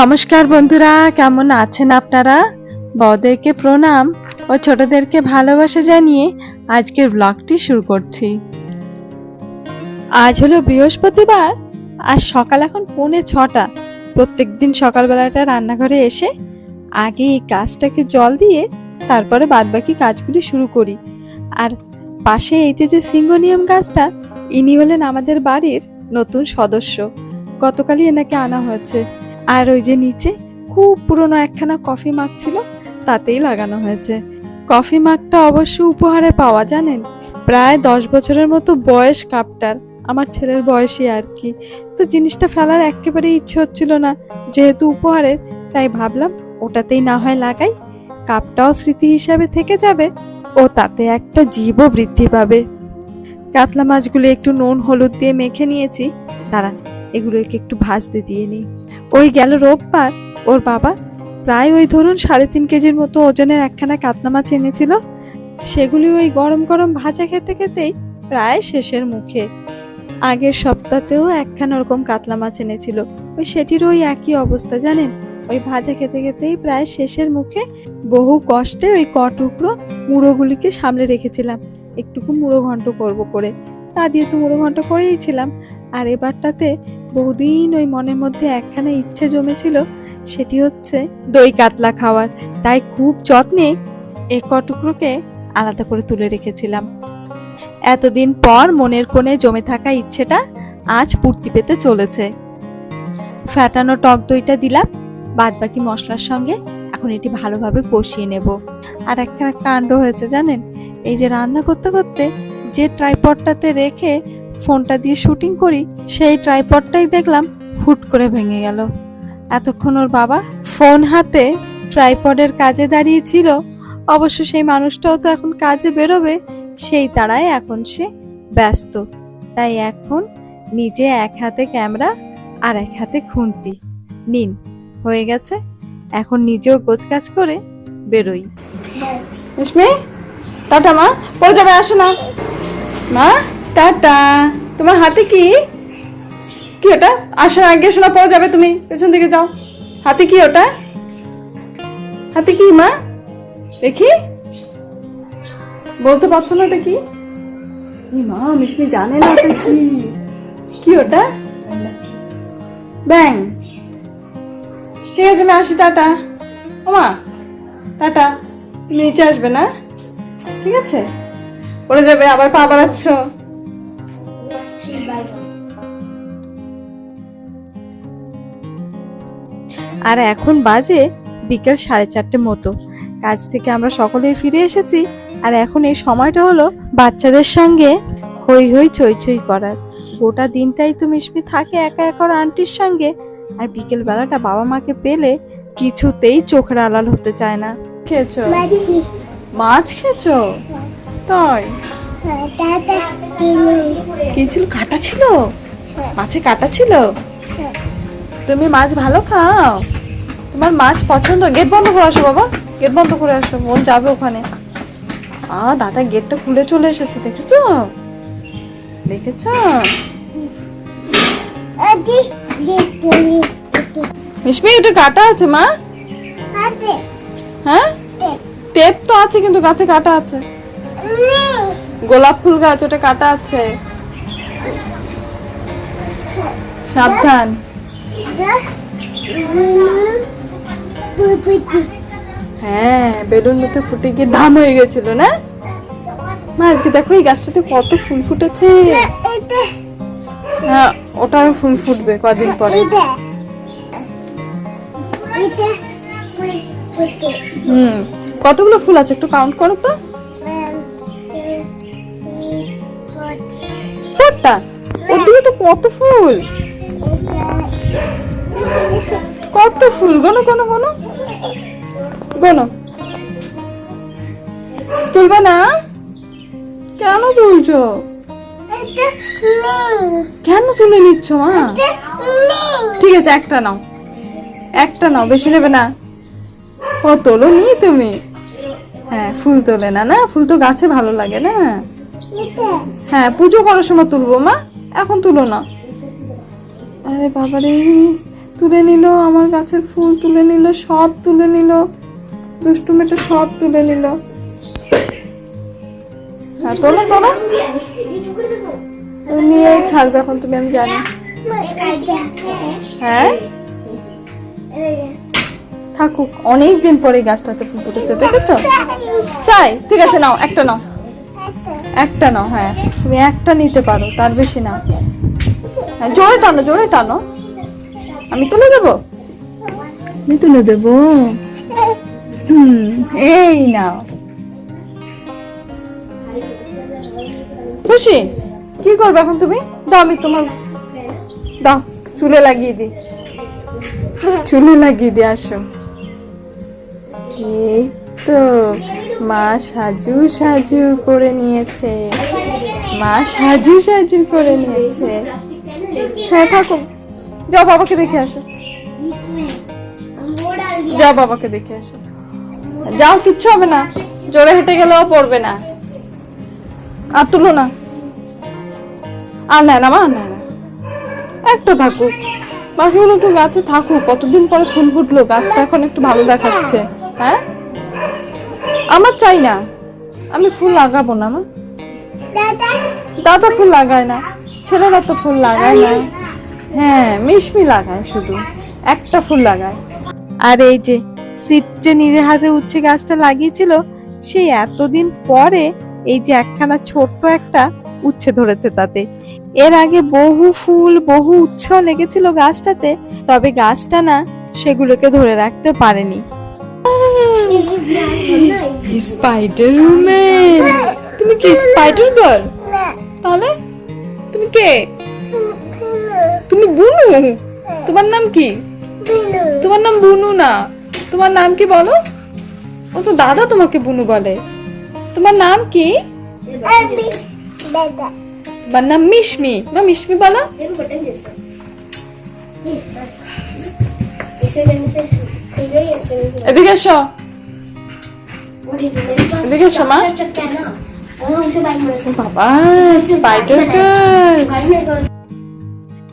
নমস্কার বন্ধুরা, কেমন আছেন আপনারা? বড়দেরকে প্রণাম ও ছোটদেরকে ভালোবাসা জানিয়ে আজকের ব্লগটি শুরু করছি। আজ হলো বৃহস্পতিবার, আর সকাল এখন পৌনে ছটা। প্রত্যেক দিন সকালবেলাটা রান্নাঘরে এসে আগে এই গাছটাকে জল দিয়ে তারপরে বাদবাকি কাজগুলি শুরু করি। আর পাশে এই যে যে সিঙ্গোনিয়াম গাছটা, ইনি হলেন আমাদের বাড়ির নতুন সদস্য। গতকালই এনাকে আনা হয়েছে। আর ওই যে নিচে খুব পুরনো একখানা কফি মাগ ছিল, তাতেই লাগানো হয়েছে। কফি মাগটা অবশ্য উপহারে পাওয়া, জানেন? প্রায় দশ বছরের মতো বয়স কাপটার, আমার ছেলের বয়সী আর কি। তো জিনিসটা ফেলার একেবারে ইচ্ছে হচ্ছিল না, যেহেতু উপহারের, তাই ভাবলাম ওটাতেই না হয় লাগাই, কাপটাও স্মৃতি হিসাবে থেকে যাবে, ও তাতে একটা জীবও বৃদ্ধি পাবে। কাতলা মাছগুলো একটু নুন, হলুদ দিয়ে মেখে নিয়েছি, দাঁড়ান। এগুলোকে একটু ভাজতে দিয়ে নিই। ওই গেল রোববার, ওর বাবা প্রায় ওই ধরুন সাড়ে তিন কেজির মতো ওজনের একখানা কাতলা মাছ এনেছিল। সেগুলি ওই গরম গরম ভাজা খেতে খেতেই প্রায় শেষের মুখে। আগের সপ্তাহতেও একখানা ওরকম কাতলা মাছ এনেছিল। ওই সেটিরও ওই একই অবস্থা, জানেন? ওই ভাজা খেতে খেতেই প্রায় শেষের মুখে বহু কষ্টে ওই ক টুকরো মুড়োগুলিকে সামলে রেখেছিলাম। একটুকু মুড়ো ঘন্ট করব করে। তা দিয়ে তো মুড়ো ঘন্ট করেইছিলাম আর এবারটাতে বহুদিন ওই মনের মধ্যে একখানা ইচ্ছে জমেছিল, সেটি হচ্ছে দই কাতলা খাওয়ার। তাই খুব যত্নে এই ক টুকরোকে আলাদা করে তুলে রেখেছিলাম। এতদিন পর মনের কোণে জমে থাকা ইচ্ছেটা আজ পূর্তি পেতে চলেছে। ফ্যাটানো টক দইটা দিলাম বাদ বাকি মশলার সঙ্গে এখন এটি ভালোভাবে কষিয়ে নেব। আর একটা কাণ্ড হয়েছে জানেন? এই যে রান্না করতে করতে যে ট্রাইপডটাতে রেখে ফোনটা দিয়ে শুটিং করি, সেই ট্রাইপডটাই দেখলাম হুট করে ভেঙে গেল। এতক্ষণ ওর বাবা ফোন হাতে ট্রাইপডের কাজে দাঁড়িয়েছিল অবশ্য সেই মানুষটাও তো এখন কাজে বেরোবে, সেই তারায় এখন সে ব্যস্ত। তাই এখন নিজে এক হাতে ক্যামেরা আর এক হাতে খুন্তি। নিন, হয়ে গেছে। এখন নিজেও গোছগাছ করে বেরোই। টাটা মা, পড়ে যাবে, আসো না। মা? টাটা। তোমার হাতে কি? কি ওটা? আসো না, আগে শোনা পড়ে যাবে তুমি। পেছন দিকে যাও। হাতে কি ওটা? হাতে কি মা? দেখি। বলতে পারছ না ওটা কি? মা মিশমি জানে না কি। কি ওটা? ব্যাং। ঠিক আছে আমি আসি টাটা। ও মা টাটা। তুমি নিচে আসবে না? ঠিক আছে? পড়ে যাবে আবার পা বাড়াচ্ছ। আর এখন বাজে বিকেল সাড়ে চারটে মতো। কাজ থেকে আমরা সকলেই ফিরে এসেছি আর এখন এই সময়টা হলো বাচ্চাদের সঙ্গে হই হই চই চই করার। গোটা দিনটাই তো মিশমি থাকে একা একা ওর আন্টির সঙ্গে আর বিকেল বেলাটা বাবা মাকে পেলে কিছুতেই চোখের আলাল হতে চায় না। খেয়েছো? মাছ। খেয়েছো? তাই? কি ছিল? কাটা ছিল? মাছে কাটা ছিল? তুমি মাছ ভালো খাও? তোমার মাছ পছন্দ? গেট বন্ধ করে আসো বাবা। গেট বন্ধ করে আসো বোন যাবে ওখানে। আ দাদা গেটটা খুলে চলে এসেছে দেখেছ? দেখেছ? মিশমি এটা কাটা আছে মা? হ্যাঁ? টেপ। তো আছে কিন্তু গাছে কাটা আছে। গোলাপ ফুল গাছ ওটা কাটা আছে। সাবধান। হ্যাঁ বেলুন ফুটে গিয়ে হয়ে না? আজকে দেখো এই গাছটাতে কত ফুল ফুটেছে। হ্যাঁ ওটাও ফুল ফুটবে কদিন হুম, কতগুলো ফুল আছে একটু কাউন্ট করো তো। ফোরটা ওদিকে তো কত ফুল। কত ফুল? গোনো গোনো গোনো। গোনো। তুলবে না? কেন তুলছো? কেন তুলে নিচ্ছ, মা? ঠিক আছে, একটা নাও। একটা নাও, বেশি নেবে না। ও, তোলো নি তুমি। হ্যাঁ ফুল তোলে না না? ফুল তো গাছে ভালো লাগে না। হ্যাঁ পুজো করার সময় তুলবো, মা। এখন তুলো না। আরে বাবারে। তুলে নিল, আমার গাছের ফুল তুলে নিল, সব তুলে নিল, দুষ্টু মেয়েটা সব তুলে নিল। হ্যাঁ তোলো তোলো। নিয়েই ছাড়বে এখন, তুমি, আমি জানি। হ্যাঁ? থাকুক অনেক দিন পরে গাছটাতে ফুল ফুটেছে, দেখেছ? চাই, ঠিক আছে, নাও, একটা নাও। একটা নাও হ্যাঁ। তুমি একটা নিতে পারো, তার বেশি না। হ্যাঁ জোরে টানো জোরে টানো। আমি তুলে দেবো? আমি তুলে দেবো? এই নাও। খুশি? কি করবে এখন তুমি? দাও, আমি তোমার দাও, চুলে লাগিয়ে দি চুলে লাগিয়ে দি আসো। এই তো, মা সাজু সাজু করে নিয়েছে। মা সাজু সাজু করে নিয়েছে। হ্যাঁ থাকো। যাও বাবাকে দেখে আসো। যাও বাবাকে দেখে আসো। যাও, কিচ্ছু হবে না। জোরে হেঁটে গেলেও পড়বে না। আর তুলো না। আর না মা না। একটা থাকুক। বাকিগুলো একটু গাছে থাকুক। কতদিন পরে ফুল ফুটলো, গাছটা এখন একটু ভালো দেখাচ্ছে। হ্যাঁ? আমার চাই না। আমি ফুল লাগাবো না মা। দাদা ফুল লাগায় না। ছেলেরা তো ফুল লাগায় না। হ্যাঁ মিশমি লাগায় শুধু। একটা ফুল লাগায়। আর এই যে সিট যে নিজের হাতে উচ্ছে গাছটা লাগিয়েছিল সেই এতদিন পরে এই যে একখানা ছোট্ট একটা উচ্ছে ধরেছে তাতে। এর আগে বহু ফুল বহু উচ্ছ লেগেছিল গাছটাতে তবে গাছটা না সেগুলোকে ধরে রাখতে পারেনি। স্পাইডার তুমি কি স্পাইডার গার্ল? তাহলে? তুমি কে? তুমি বুনু? তোমার নাম কি? তোমার নাম বুনু না। তোমার নাম কি বলো? ও তো দাদা তোমাকে বুনু বলে। তোমার নাম কি? তোমার নাম মিশমি মা মিশমি বলো। এদিকে এসো। এদিকে এসো, মা। বাবা স্পাইডার গার্ল